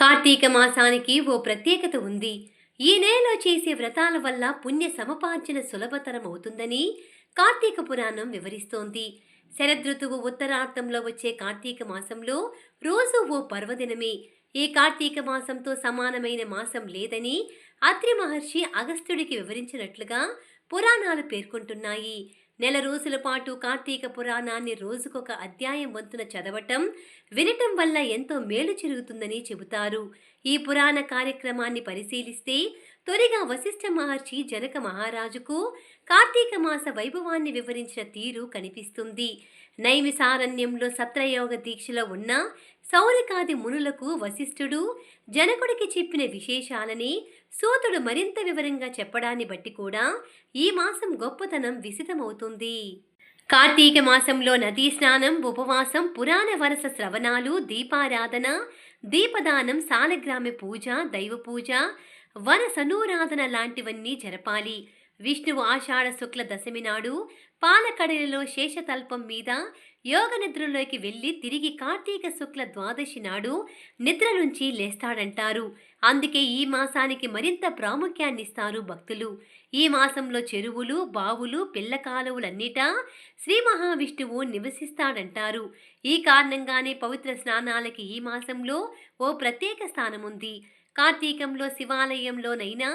కార్తీక మాసానికి ఓ ప్రత్యేకత ఉంది. ఈ నెలలో చేసే వ్రతాల వల్ల పుణ్య సమపార్జన సులభతరం అవుతుందని కార్తీక పురాణం వివరిస్తోంది. శరదృతువు ఉత్తరార్థంలో వచ్చే కార్తీక మాసంలో రోజు ఓ పర్వదినమే. ఈ కార్తీక మాసంతో సమానమైన మాసం లేదని అత్రి మహర్షి అగస్త్యుడికి వివరించినట్లుగా పురాణాలు పేర్కొంటున్నాయి. నెల రోజుల పాటు కార్తీక పురాణాన్ని రోజుకొక అధ్యాయం వంతున చదవటం వినటం వల్ల ఎంతో మేలు జరుగుతుందని చెబుతారు. ఈ పురాణ కార్యక్రమాన్ని పరిశీలిస్తే తొలిగా వశిష్ఠ మహర్షి జనక మహారాజుకు కార్తీక మాస వైభవాన్ని వివరించిన తీరు కనిపిస్తుంది. నైమిసారణ్యంలో సత్రయోగ దీక్షలో ఉన్న సౌరికాది మునులకు వశిష్ఠుడు జనకుడికి చెప్పిన విశేషాలని సూతుడు మరింత వివరంగా చెప్పడాన్ని బట్టి కూడా ఈ మాసం గొప్పతనం విసితమవుతుంది. కార్తీక మాసంలో నదీ స్నానం ఉపవాసం పురాణ వరస శ్రవణాలు దీపారాధన దీపదానం సాలగ్రామ పూజ దైవ పూజ వన సనూరాధన లాంటివన్నీ జరపాలి. విష్ణువు ఆషాఢ శుక్ల దశమి నాడు పాలకడలిలో శేషతల్పం మీద యోగ నిద్రలోకి వెళ్ళి తిరిగి కార్తీక శుక్ల ద్వాదశి నాడు నిద్ర నుంచి లేస్తాడంటారు. అందుకే ఈ మాసానికి మరింత ప్రాముఖ్యాన్నిస్తారు భక్తులు. ఈ మాసంలో చెరువులు బావులు పిల్ల కాలువలన్నిటా శ్రీ మహావిష్ణువు నివసిస్తాడంటారు. ఈ కారణంగానే పవిత్ర స్నానాలకి ఈ మాసంలో ఓ ప్రత్యేక స్థానముంది. కార్తీకంలో శివాలయంలోనైనా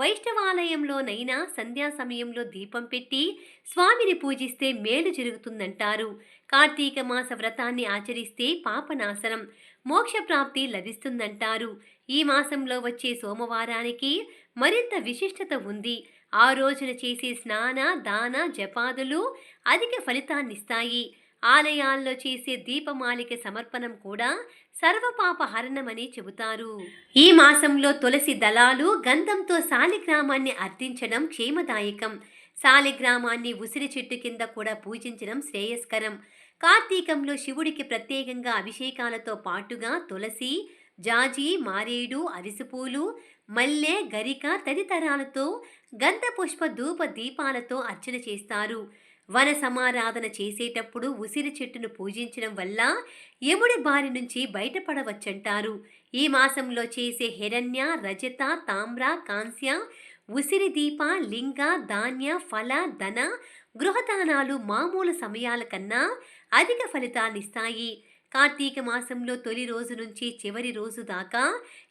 వైష్ణవాలయంలోనైనా సంధ్యా సమయంలో దీపం పెట్టి స్వామిని పూజిస్తే మేలు జరుగుతుందంటారు. కార్తీక మాస వ్రతాన్ని ఆచరిస్తే పాపనాశనం మోక్షప్రాప్తి లభిస్తుందంటారు. ఈ మాసంలో వచ్చే సోమవారానికి మరింత విశిష్టత ఉంది. ఆ రోజున చేసే స్నాన దాన జపాదులు అధిక ఫలితాన్నిస్తాయి. ఆలయాల్లో చేసే దీపమాలిక సమర్పణం కూడా సర్వపాప హరణమని చెబుతారు. ఈ మాసంలో తులసి దళాలు గంధంతో శాలిగ్రామాన్ని అర్థించడం క్షేమదాయకం. శాలిగ్రామాన్ని ఉసిరి చెట్టు కింద కూడా పూజించడం శ్రేయస్కరం. కార్తీకంలో శివుడికి ప్రత్యేకంగా అభిషేకాలతో పాటుగా తులసి జాజి మారేడు అరిసిపూలు మల్లె గరిక తదితరాలతో గంధపుష్ప ధూప దీపాలతో అర్చన చేస్తారు. వన సమారాధన చేసేటప్పుడు ఉసిరి చెట్టును పూజించడం వల్ల యముడి బారి నుంచి బయటపడవచ్చంటారు. ఈ మాసంలో చేసే హిరణ్య రజత తామ్ర కాంస్య ఉసిరి దీప లింగ ధాన్య ఫల ధన గృహదానాలు మామూలు సమయాల కన్నా అధిక ఫలితాన్నిస్తాయి కార్తీక మాసంలో తొలి రోజు నుంచి చివరి రోజు దాకా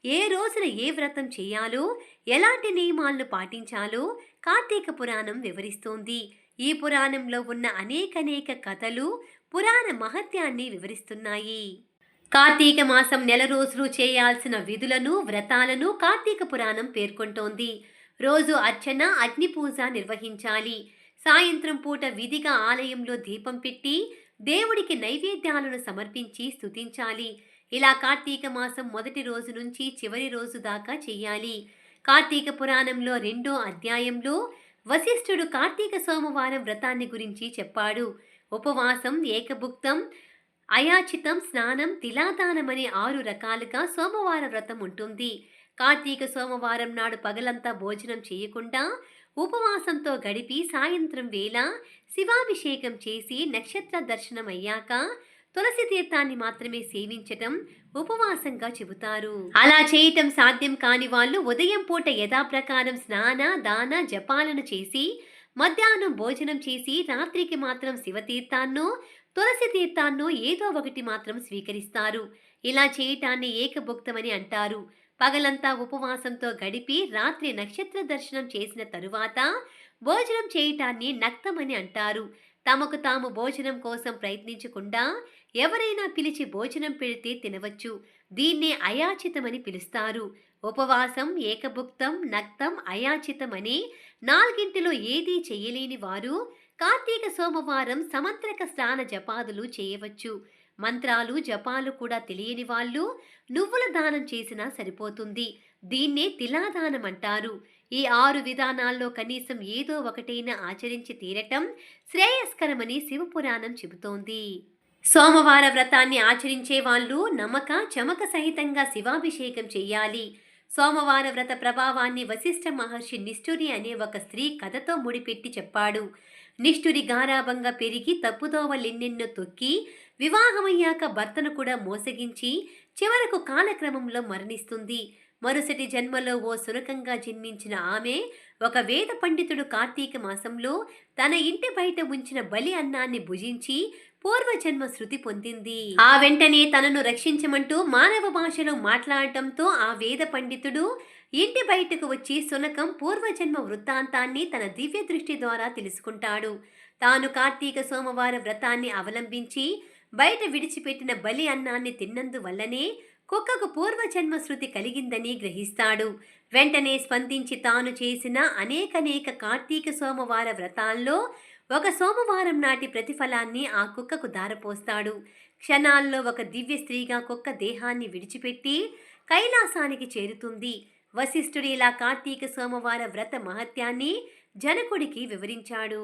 ఏ రోజున ఏ వ్రతం చేయాలో ఎలాంటి నియమాలను పాటించాలో కార్తీక పురాణం వివరిస్తోంది. ఈ పురాణంలో ఉన్న అనేకనేక కథలు పురాణ మహత్యాన్ని వివరిస్తున్నాయి. కార్తీక మాసం నెల రోజులు చేయాల్సిన విధులను వ్రతాలను కార్తీక పురాణం పేర్కొంటోంది. రోజు అర్చన అగ్ని పూజ నిర్వహించాలి. సాయంత్రం పూట విధిగా ఆలయంలో దీపం పెట్టి దేవుడికి నైవేద్యాలను సమర్పించి స్థుతించాలి ఇలా కార్తీక మాసం మొదటి రోజు నుంచి చివరి రోజు దాకా చేయాలి. కార్తీక పురాణంలో రెండో అధ్యాయంలో వశిష్ఠుడు కార్తీక సోమవారం వ్రతాన్ని గురించి చెప్పాడు. ఉపవాసం ఏకభుక్తం అయాచితం స్నానం తిలాదానం అనే ఆరు రకాలుగా సోమవార వ్రతం ఉంటుంది. కార్తీక సోమవారం నాడు పగలంతా భోజనం చేయకుండా ఉపవాసంతో గడిపి సాయంత్రం వేళ శివాభిషేకం చేసి నక్షత్ర దర్శనం అయ్యాక తులసి తీర్థాన్ని మాత్రమే సేవించటం ఉపవాసంగా చెబుతారు. అలా చేయటం సాధ్యం కాని వాళ్ళు ఉదయం పూట యథాప్రకారం స్నాన దాన జపాలను చేసి మధ్యాహ్నం భోజనం చేసి రాత్రికి మాత్రం శివతీర్థాన్నో తులసి తీర్థాన్నో ఏదో ఒకటి మాత్రం స్వీకరిస్తారు. ఇలా చేయటాన్ని ఏకభుక్తమని అంటారు. పగలంతా ఉపవాసంతో గడిపి రాత్రి నక్షత్ర దర్శనం చేసిన తరువాత భోజనం చేయటాన్ని నక్తమని అంటారు. తమకు తాము భోజనం కోసం ప్రయత్నించకుండా ఎవరైనా పిలిచి భోజనం పెడితే తినవచ్చు. దీన్నే అయాచితమని పిలుస్తారు. ఉపవాసం ఏకభుక్తం నక్తం అయాచితం అని నాలుగింటిలో ఏదీ చేయలేని వారు కార్తీక సోమవారం సమంత్రక స్నాన జపాదులు చేయవచ్చు. మంత్రాలు జపాలు కూడా తెలియని వాళ్ళు నువ్వుల దానం చేసినా సరిపోతుంది. దీన్నే తిలాదానం అంటారు. ఈ ఆరు విధానాల్లో కనీసం ఏదో ఒకటైనా ఆచరించి తీరటం శ్రేయస్కరమని శివపురాణం చెబుతోంది. సోమవార వ్రతాన్ని ఆచరించే వాళ్ళు నమ్మక చమక సహితంగా శివాభిషేకం చేయాలి. సోమవార వ్రత ప్రభావాన్ని వశిష్ఠ మహర్షి నిష్ఠురి అనే ఒక స్త్రీ కథతో ముడిపెట్టి చెప్పాడు. నిష్ఠురి గారాభంగా పెరిగి తప్పుదోవలెన్నెన్నో తొక్కి వివాహమయ్యాక భర్తను కూడా మోసగించి చివరకు కాలక్రమంలో మరణిస్తుంది. మరుసటి జన్మలో ఓ సునకంగా జన్మించిన ఆమె ఒక వేద పండితుడు కార్తీక మాసంలో తన ఇంటి బయట ఉంచిన బలి అన్నాన్ని భుజించి పూర్వజన్మ శృతి పొందింది. ఆ వెంటనే తనను రక్షించమంటూ మానవ భాషలో మాట్లాడటంతో ఆ వేద పండితుడు ఇంటి బయటకు వచ్చి సునకం పూర్వజన్మ వృత్తాంతాన్ని తన దివ్య దృష్టి ద్వారా తెలుసుకుంటాడు. తాను కార్తీక సోమవార వ్రతాన్ని అవలంబించి బయట విడిచిపెట్టిన బలి అన్నాన్ని తిన్నందువల్లనే కుక్కకు పూర్వజన్మ శృతి కలిగిందని గ్రహిస్తాడు. వెంటనే స్పందించి తాను చేసిన అనేకనేక కార్తీక సోమవార వ్రతాల్లో ఒక సోమవారం నాటి ప్రతిఫలాన్ని ఆ కుక్కకు దారపోస్తాడు. క్షణాల్లో ఒక దివ్య స్త్రీగా కుక్క దేహాన్ని విడిచిపెట్టి కైలాసానికి చేరుతుంది. వశిష్ఠుడు ఇలా కార్తీక సోమవార వ్రత మహత్యాన్ని జనకుడికి వివరించాడు.